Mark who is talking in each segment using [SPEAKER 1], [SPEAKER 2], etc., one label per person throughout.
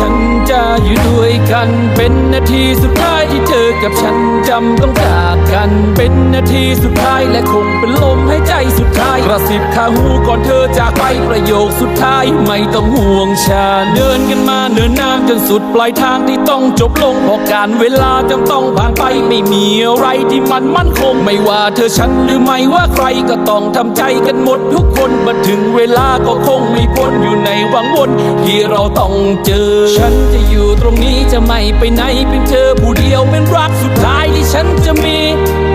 [SPEAKER 1] ฉันจะ อยู่ด้วยกัน เป็นนาทีสุดท้ายที่เธอกับฉันจำต้องจากกัน เป็นนาทีสุดท้ายและคงเป็นลมหายใจสุดท้ายกระสิบข้างหูก่อนเธอจากไปประโยคสุดท้ายไม่ต้องห่วงฉันเดินกันมาเนินน้ำจนสุดปลายทางที่ต้องจบลงเพราะการเวลาจำต้องผ่านไปไม่มีอะไรที่มันมั่นคง ไม่ว่าเธอฉันหรือไม่ว่าใครก็ต้องทำใจกันหมดทุกคนมาถึงเวลาก็คงไม่พ้นอยู่ในวังวนที่เราต้องเจอ ฉันจะอยู่ตรงนี้จะไม่ไปไหนเป็นเธอผู้เดียวเป็นรักสุดท้ายที่ฉันจะมี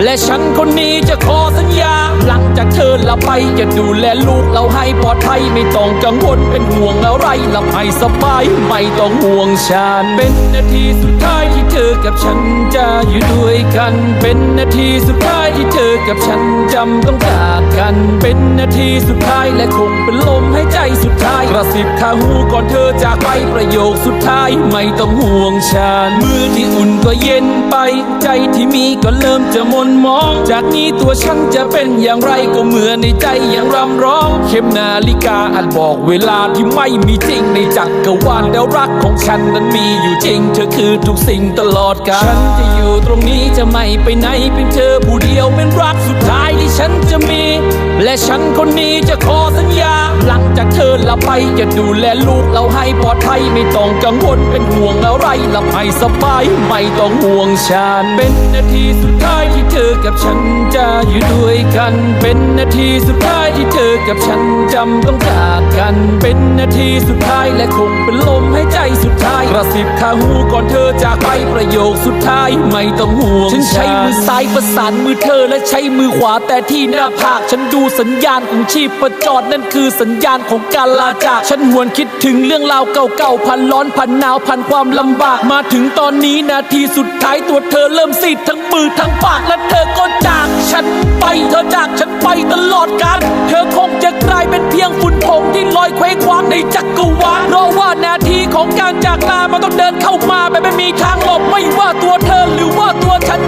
[SPEAKER 1] และฉันคนนี้จะขอสัญญา หลังจากเธอ ไปจะดูแลลูกเราให้ปลอดภัยไม่ต้องกังวลเป็นห่วงอะไรหลับให้สบายไม่ต้องห่วงฉันเป็นนาทีสุดท้ายที่เธอกับฉันจะอยู่ด้วยกัน เป็นนาทีสุดท้ายที่เธอกับฉันจำต้องจากกัน เป็นนาทีสุดท้ายและคงเป็นลมหายใจสุดท้ายกระสิบข้างหูก่อนเธอจากไปประโยคสุดท้ายไม่ต้องห่วงฉันมือที่อุ่นก็เย็นไปใจที่มีก็เริ่มจะมนมอง จากนี้ตัวฉันจะเป็นอย่างไรก็เหมือนในใจยังรำร้อง เข็มนาฬิกาอันบอกเวลาที่ไม่มีจริงในจักรวาลแล้วรักของฉันนั้นมีอยู่จริง เธอคือทุกสิ่งตลอดกาลฉันจะอยู่ตรงนี้จะไม่ไปไหนเป็นเธอผู้เดียวเป็นรักสุดท้ายที่ฉันจะมี และฉันคนนี้จะขอสัญญา หลังจากเธอละไปจะดูแลลูกเราให้ปลอดภัยไม่ต้องกังวลเป็นห่วงอะไรลับให้สบายไม่ต้องห่วงฉันเป็นนาทีสุดท้ายที่เธอกับฉันจะอยู่ด้วยกัน เป็นนาทีสุดท้ายที่เธอกับฉันจำต้องจากกัน เป็นนาทีสุดท้ายและคงเป็นลมหายใจสุดท้ายกระสิบข้างหูก่อนเธอจากไปประโยคสุดท้ายไม่ต้องห่วงฉันใช้มือซ้ายประสานมือเธอและใช้มือขวาแต่ที่หน้าผากฉันดูสัญญาณของชีพประจรนั่นคือสัญญาณของการลาจาก ฉันหวนคิดถึงเรื่องราวเก่าๆพันร้อนพันหนาวพันความลำบาก มาถึงตอนนี้นาทีสุดท้ายตัวเธอเริ่มซีดทั้งมือทั้งปากและเธอก็จากฉันไปเธอจากฉันไปตลอดกาลเธอคงจะกลายเป็นเพียงฝุ่นผงที่ลอยเคว้งคว้างในจักรวาลเพราะว่านาทีของการจากลามันต้องเดินเข้ามาแบบไม่มีทางหลบไม่ว่าตัวเธอหรือว่าตัวฉัน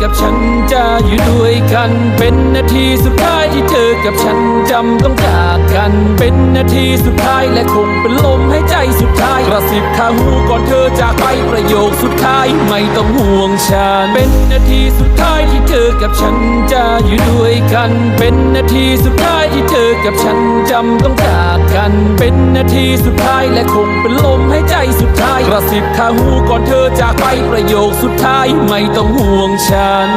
[SPEAKER 1] กับฉันจะอยู่ด้วยกัน เป็นนาทีสุดท้ายที่เธอกับฉันจำต้องจากกัน เป็นนาทีสุดท้ายและคงเป็นลมหายใจสุดท้ายกระสิบข้างหูก่อนเธอจากไปประโยคสุดท้ายไม่ต้องห่วงฉันเป็นนาทีสุดท้ายที่ กับฉันจะอยู่ด้วยกัน เป็นนาทีสุดท้ายที่เธอกับฉันจำต้องจากกัน เป็นนาทีสุดท้ายและคงเป็นลมหายใจสุดท้ายกระสิบทางหูก่อนเธอจากไปประโยคสุดท้ายไม่ต้องห่วงฉัน